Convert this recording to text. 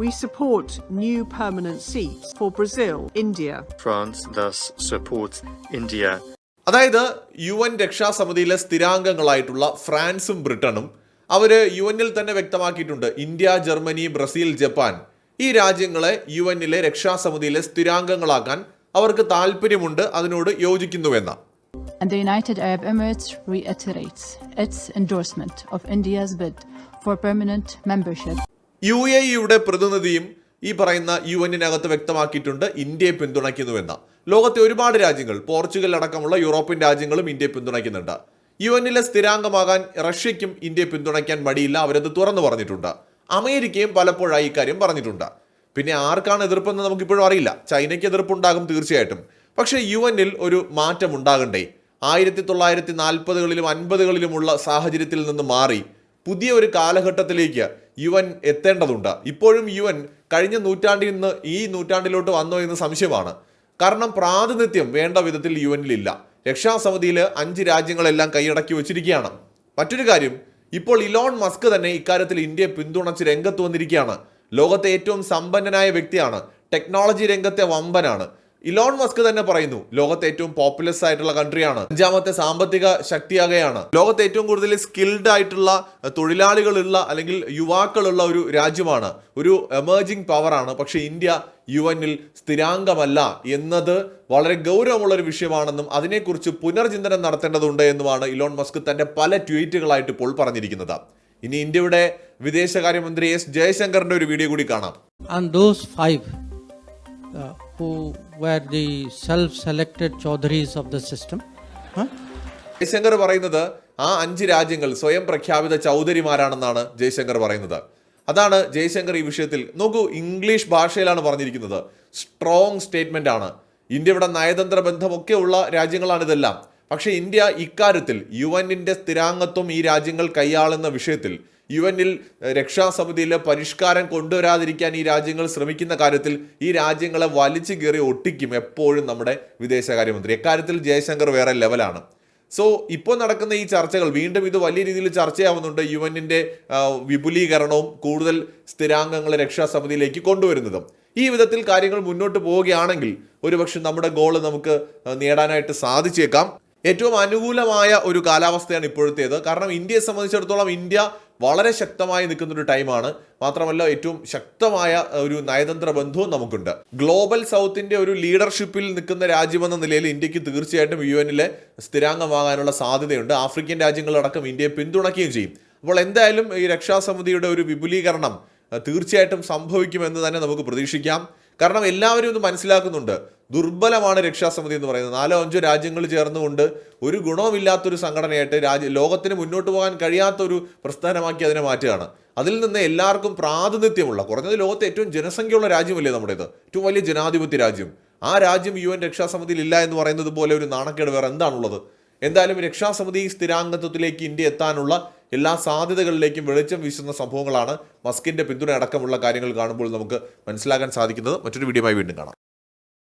We support new permanent seats for Brazil, India, France thus supports India അതായത് U N രക്ഷാസമിതിയിലെ സ്ഥിരാംഗങ്ങളായിട്ടുള്ള ഫ്രാൻസും ബ്രിട്ടനും അവർ യു എന്നിൽ തന്നെ വ്യക്തമാക്കിയിട്ടുണ്ട് ഇന്ത്യ ജർമ്മനി ബ്രസീൽ ജപ്പാൻ ഈ രാജ്യങ്ങളെ യു എന്നിലെ രക്ഷാസമിതിയിലെ സ്ഥിരാംഗങ്ങളാക്കാൻ അവർക്ക് താല്പര്യമുണ്ട് അതിനോട് യോജിക്കുന്നുവെന്ന and the United Arab Emirates reiterates its endorsement of India's bid for permanent membership. U A ഇയുടെ പ്രതിനിധിയും ഈ പറയുന്ന യു എന്നിനകത്ത് വ്യക്തമാക്കിയിട്ടുണ്ട് ഇന്ത്യയെ പിന്തുണയ്ക്കുന്നുവെന്ന. ലോകത്തെ ഒരുപാട് രാജ്യങ്ങൾ പോർച്ചുഗൽ അടക്കമുള്ള യൂറോപ്യൻ രാജ്യങ്ങളും ഇന്ത്യയെ പിന്തുണയ്ക്കുന്നുണ്ട്. യു എന്നിലെ സ്ഥിരാംഗമാകാൻ റഷ്യയ്ക്കും ഇന്ത്യയെ പിന്തുണയ്ക്കാൻ മടിയില്ല അവരത് തുറന്നു പറഞ്ഞിട്ടുണ്ട്. അമേരിക്കയും പലപ്പോഴായി ഇക്കാര്യം പറഞ്ഞിട്ടുണ്ട്. പിന്നെ ആർക്കാണ് എതിർപ്പെന്ന് നമുക്കിപ്പോഴും അറിയില്ല. ചൈനയ്ക്ക് എതിർപ്പുണ്ടാകും തീർച്ചയായിട്ടും. പക്ഷേ യു എന്നിൽ ഒരു മാറ്റം ഉണ്ടാകണ്ടേ? ആയിരത്തി തൊള്ളായിരത്തി നാൽപ്പതുകളിലും അൻപതുകളിലുമുള്ള സാഹചര്യത്തിൽ നിന്ന് മാറി പുതിയ ഒരു കാലഘട്ടത്തിലേക്ക് യു എൻ എത്തേണ്ടതുണ്ട്. ഇപ്പോഴും യു എൻ കഴിഞ്ഞ നൂറ്റാണ്ടിൽ നിന്ന് ഈ നൂറ്റാണ്ടിലോട്ട് വന്നോ എന്ന് സംശയമാണ്. കാരണം പ്രാതിനിധ്യം വേണ്ട വിധത്തിൽ യു എന്നിലില്ല രക്ഷാസമിതിയിൽ അഞ്ച് രാജ്യങ്ങളെല്ലാം കൈയടക്കി വച്ചിരിക്കുകയാണ്. മറ്റൊരു കാര്യം ഇപ്പോൾ ഇലോൺ മസ്ക് തന്നെ ഇക്കാര്യത്തിൽ ഇന്ത്യയെ പിന്തുണച്ച് രംഗത്ത് വന്നിരിക്കുകയാണ്. ലോകത്തെ ഏറ്റവും സമ്പന്നനായ വ്യക്തിയാണ്. ടെക്നോളജി രംഗത്തെ വമ്പനാണ്. ഇലോൺ മസ്ക് തന്നെ പറയുന്നു ലോകത്തെ ഏറ്റവും പോപ്പുലസ് ആയിട്ടുള്ള കൺട്രിയാണ് അഞ്ചാമത്തെ സാമ്പത്തിക ശക്തിയാകെയാണ്. ലോകത്തെ ഏറ്റവും കൂടുതൽ സ്കിൽഡ് ആയിട്ടുള്ള തൊഴിലാളികളുള്ള അല്ലെങ്കിൽ യുവാക്കളുള്ള ഒരു രാജ്യമാണ്. ഒരു എമേർജിംഗ് പവറാണ് പക്ഷേ ഇന്ത്യ യു എന്നിൽ സ്ഥിരാംഗമല്ല എന്നത് വളരെ ഗൗരവമുള്ള ഒരു വിഷയമാണെന്നും അതിനെക്കുറിച്ച് പുനർചിന്തനം നടത്തേണ്ടതുണ്ട് എന്നുമാണ് ഇലോൺ മസ്ക് തന്റെ പല ട്വീറ്റുകളായിട്ട് ഇപ്പോൾ പറഞ്ഞിരിക്കുന്നത്. ഇനി ഇന്ത്യയുടെ വിദേശകാര്യമന്ത്രി എസ് ജയശങ്കറിന്റെ ഒരു വീഡിയോ കൂടി കാണാം. Those uh, who were the self-selected chaudhries of the system. Huh? Jaishankar പറയുന്നത് ആ അഞ്ച് രാജ്യങ്ങൾ സ്വയം പ്രഖ്യാപിത ചൗധരിമാരാണെന്നാണ് ജയശങ്കർ പറയുന്നത്. അതാണ് ജയശങ്കർ ഈ വിഷയത്തിൽ നോക്കൂ ഇംഗ്ലീഷ് ഭാഷയിലാണ് പറഞ്ഞിരിക്കുന്നത്. സ്ട്രോങ് സ്റ്റേറ്റ്മെന്റ് ആണ്. ഇന്ത്യയുടെ നയതന്ത്ര ബന്ധമൊക്കെ ഉള്ള രാജ്യങ്ങളാണ് ഇതെല്ലാം. പക്ഷേ ഇന്ത്യ ഇക്കാര്യത്തിൽ യു എന്നിന്റെ സ്ഥിരാംഗത്വം ഈ രാജ്യങ്ങൾ കൈയാളുന്ന വിഷയത്തിൽ യു എന്നിൽ രക്ഷാസമിതിയിലെ പരിഷ്കാരം കൊണ്ടുവരാതിരിക്കാൻ ഈ രാജ്യങ്ങൾ ശ്രമിക്കുന്ന കാര്യത്തിൽ ഈ രാജ്യങ്ങളെ വലിച്ചു കയറി ഒട്ടിക്കും എപ്പോഴും നമ്മുടെ വിദേശകാര്യമന്ത്രി. എക്കാര്യത്തിൽ ജയശങ്കർ വേറെ ലെവലാണ്. സോ ഇപ്പോൾ നടക്കുന്ന ഈ ചർച്ചകൾ വീണ്ടും ഇത് വലിയ രീതിയിൽ ചർച്ചയാവുന്നുണ്ട് യു എന്നിന്റെ വിപുലീകരണവും കൂടുതൽ സ്ഥിരാംഗങ്ങളെ രക്ഷാസമിതിയിലേക്ക് കൊണ്ടുവരുന്നതും. ഈ വിധത്തിൽ കാര്യങ്ങൾ മുന്നോട്ട് പോവുകയാണെങ്കിൽ ഒരുപക്ഷെ നമ്മുടെ ഗോൾ നമുക്ക് നേടാനായിട്ട് സാധിച്ചേക്കാം. ഏറ്റവും അനുകൂലമായ ഒരു കാലാവസ്ഥയാണ് ഇപ്പോഴത്തേത്. കാരണം ഇന്ത്യയെ സംബന്ധിച്ചിടത്തോളം ഇന്ത്യ വളരെ ശക്തമായി നിൽക്കുന്ന ഒരു ടൈമാണ്. മാത്രമല്ല ഏറ്റവും ശക്തമായ ഒരു നയതന്ത്ര ബന്ധവും നമുക്കുണ്ട്. ഗ്ലോബൽ സൗത്തിന്റെ ഒരു ലീഡർഷിപ്പിൽ നിൽക്കുന്ന രാജ്യമെന്ന നിലയിൽ ഇന്ത്യയ്ക്ക് തീർച്ചയായിട്ടും യു എനിലെ സ്ഥിരാംഗമാകാനുള്ള സാധ്യതയുണ്ട്. ആഫ്രിക്കൻ രാജ്യങ്ങളടക്കം ഇന്ത്യയെ പിന്തുണയ്ക്കുകയും ചെയ്യും. അപ്പോൾ എന്തായാലും ഈ രക്ഷാസമിതിയുടെ ഒരു വിപുലീകരണം തീർച്ചയായിട്ടും സംഭവിക്കുമെന്ന് തന്നെ നമുക്ക് പ്രതീക്ഷിക്കാം. കാരണം എല്ലാവരും ഇത് മനസ്സിലാക്കുന്നുണ്ട്. ദുർബലമാണ് രക്ഷാസമിതി എന്ന് പറയുന്നത്. നാലോ അഞ്ചോ രാജ്യങ്ങൾ ചേർന്നുകൊണ്ട് ഒരു ഗുണവുമില്ലാത്തൊരു സംഘടനയായിട്ട് രാജ്യ ലോകത്തിന് മുന്നോട്ട് പോകാൻ കഴിയാത്ത ഒരു പ്രസ്ഥാനമാക്കി അതിനെ മാറ്റുകയാണ്. അതിൽ നിന്ന് എല്ലാവർക്കും പ്രാതിനിധ്യമുള്ള കുറഞ്ഞത് ലോകത്തെ ഏറ്റവും ജനസംഖ്യയുള്ള രാജ്യമല്ലേ നമ്മുടേത്? ഏറ്റവും വലിയ ജനാധിപത്യ രാജ്യം. ആ രാജ്യം യു എൻ രക്ഷാസമിതിയിൽ ഇല്ല എന്ന് പറയുന്നത് പോലെ ഒരു നാണക്കേട് വേറെ എന്താണുള്ളത്? എന്തായാലും രക്ഷാസമിതി സ്ഥിരാംഗത്വത്തിലേക്ക് ഇന്ത്യ എത്താനുള്ള എല്ലാ സാധ്യതകളിലേക്കും വെളിച്ചം വീശുന്ന സംഭവങ്ങളാണ് മസ്കിന്റെ പിന്തുണ അടക്കമുള്ള കാര്യങ്ങൾ കാണുമ്പോൾ നമുക്ക് മനസ്സിലാക്കാൻ സാധിക്കുന്നത്. മറ്റൊരു വീഡിയോയുമായി വീണ്ടും കാണാം.